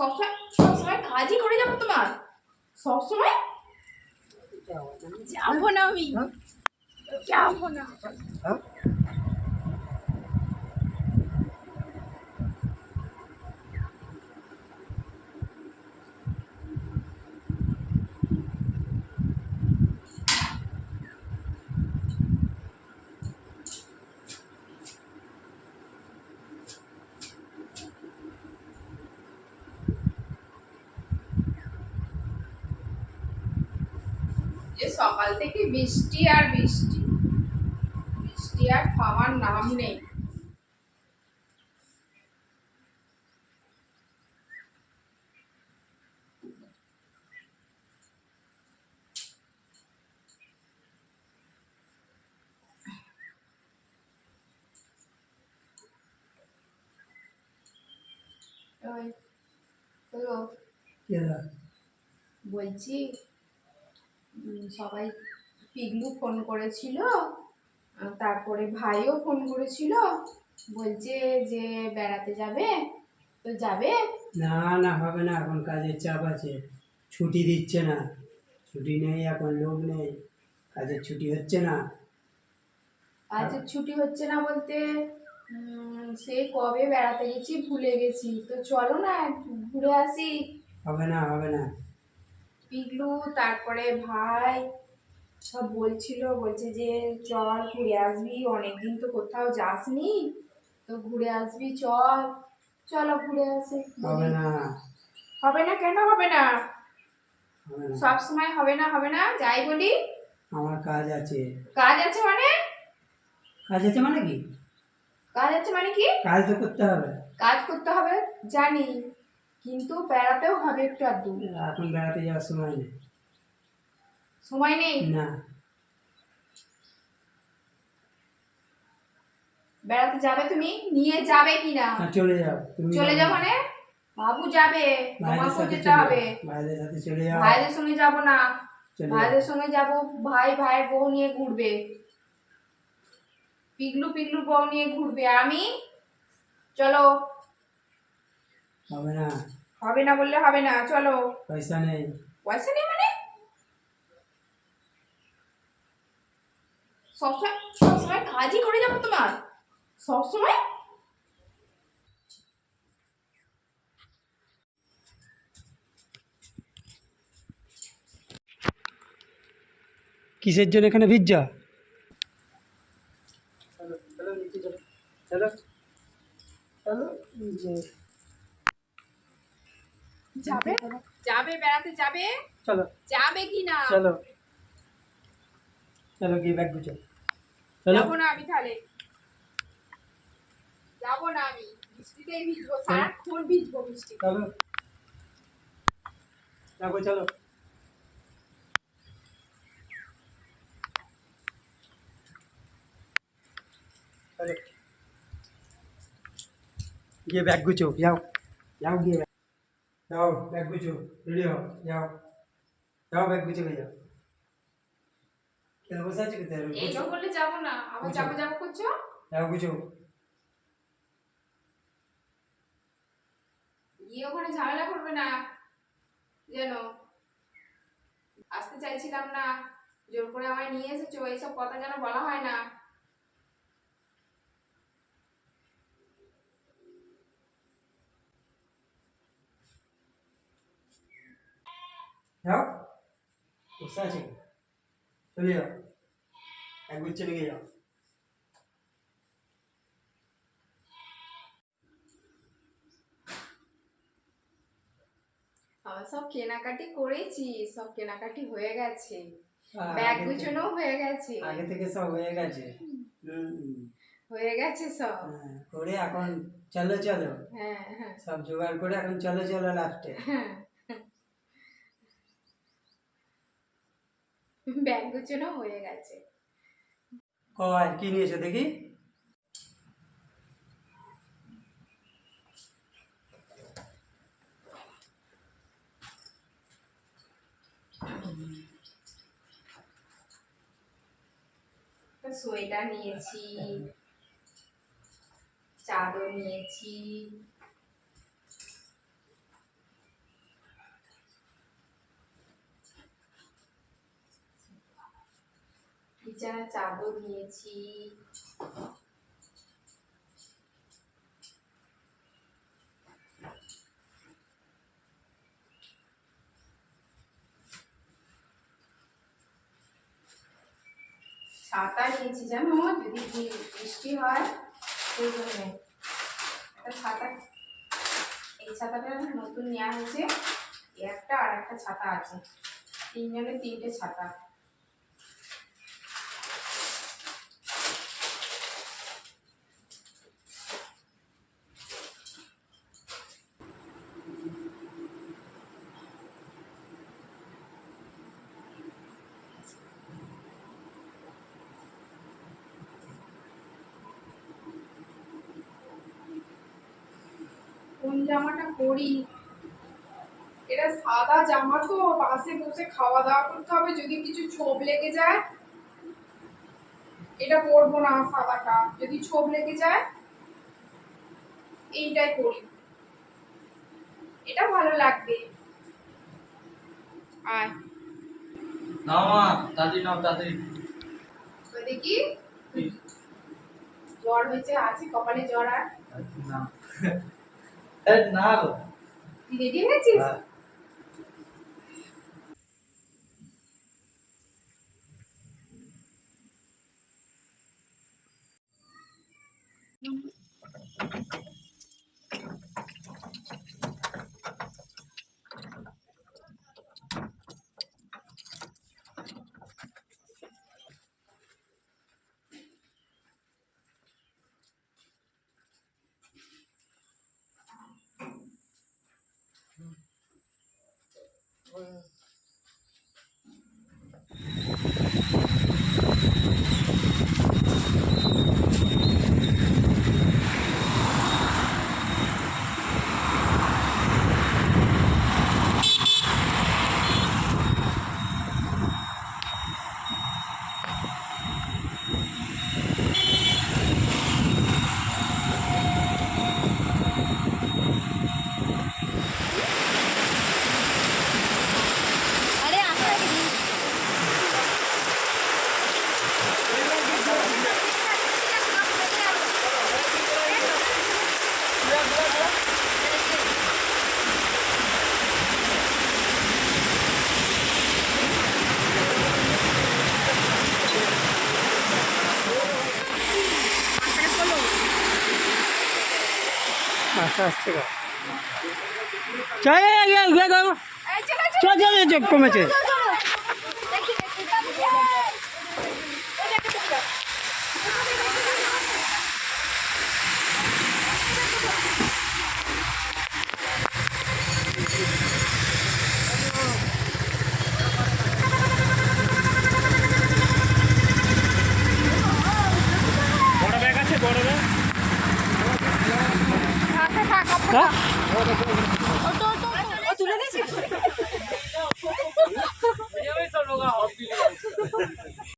সবসময় সবসময় কাজই করে যাব তোমার। সবসময়? যাব না। আমি যাব না যে সকাল থেকে বৃষ্টি আর বৃষ্টি। বৃষ্টি আর থামার নাম নেই। ওই, হ্যালো। বলছি উম, সবাই পিগলু ফোন করেছিল তারপরে ভাইও ফোন করেছিল বলছে যে বেড়াতে যাবে তো যাবে? না না হবে না এখন কাজের চাপ আছে ছুটি দিচ্ছে না ছুটি নেই এখন লোক নেই কাজের ছুটি হচ্ছে না। কাজের ছুটি হচ্ছে না বলতে সে কবে বেড়াতে গেছি ভুলে গেছি তো চলো না ঘুরে আসি। হবে না হবে না। পিগলু তারপরে ভাই সব বলছিল বলছে যে চল ঘুরে আসবি অনেকদিন তো কোথাও যাসনি তো ঘুরে আসবি চল চলো ঘুরে আসি। হবে না। হবে না কেন হবে না? হবে না। সব সময় হবে না হবে না? যাই বলি। আমার কাজ আছে। কাজ আছে মানে? কাজ আছে মানে কি? কাজ আছে মানে কি? কাজ তো করতে হবে। কাজ করতে হবে জানি। কিন্তু বেড়াতেও হবে একটু আধটু এখন বেড়াতে যাওয়ার সময় নেই। সময় নেই? না। বেড়াতে যাবে তুমি? নিয়ে যাবে কি না? না, চলে যাও। তুমি চলে যাও মানে? বাবু যাবে। তোমাকেও সাথে যেতে হবে ভাইদের সাথে চলে যাও। ভাইদের সঙ্গে যাব না। ভাইদের সঙ্গে যাব ভাই ভাইয়ের বউ নিয়ে ঘুরবে। পিগলু পিগলু বউ নিয়ে ঘুরবে। আমি? চলো। হবে না। হবে না বললে হবে না চলো। পয়সা নেই। পয়সা নেই মানে? সবসময় সবসময় কাজই করে যাব তোমার। সবসময়? কিসের জন্য এখানে ভিজা চলো চলো যাবে যাবে বেড়াতে যাবে চলো যাবে কি না চলো চলো গিয়ে ব্যাগ গুছো চলো যাব না আমি তাহলে যাব না আমি বৃষ্টিতেই ভিজবো সারাক্ষণ ভিজবো বৃষ্টি চলো যাব চলো চলো গিয়ে ব্যাগ গুছো যাও যাও গিয়ে ব্যাগ যাও ব্যাগ গুছো রেডি হও যাও। যাও ব্যাগ গুছো গিয়ে যাও। কেন বসে আছো কোথায়? তো বললে যাব না। আবার। যাব যাব করছ? যাও গুছো। গিয়ে ওখানে ঝামেলা করবে না যেন। আসতে চাইছিলাম না জোর করে আমায় নিয়ে এসেছ এইসব কথা যেন বলা হয় না। যাও। বসে আছে। চলে যাও। এক গুচ্ছে লেগে যাও। সব কেনাকাটি করেছি সব কেনাকাটি হয়ে গেছে। আহ, ব্যাগ গুছানো হয়ে গেছে। আগে থেকে সব হয়ে গেছে। হয়ে গেছে সব। হ্যাঁ, করে এখন চলো চলো। হ্যাঁ হ্যাঁ। সব জোগাড় করে এখন চলো চলো লাস্টে হ্যাঁ। ব্যাগ গুছানো হয়ে গেছে। কয় কি নিয়েছো দেখি? সোয়েটার নিয়েছি চাদর নিয়েছি বিছানার চাদর নিয়েছি। ছাতা নিয়েছি, জানো? যদি বৃষ্টি হয়, সেই জন্যে। একটা ছাতা। এই ছাতাটা নতুন নেওয়া হয়েছে। একটা আর একটা ছাতা আছে। তিনজনের তিনটে ছাতা কোন জামাটা পরি। এটা সাদা জামা তো বাসে বসে খাওয়া দাওয়া করতে হবে যদি কিছু ছোপ লেগে যায় এটা পরবো না সাদাটা। যদি ছোপ লেগে যায় এইটাই পরি। এটা ভালো লাগবে। আয়। নাও মা তাড়াতাড়ি নাও তাড়াতাড়ি। দেখি। জ্বর হয়েছে আছে কপালে জ্বর আর? না এ, না গো তুই রেডি হয়েছিস হ্যাঁ। আস্তে আস্তে কমেছে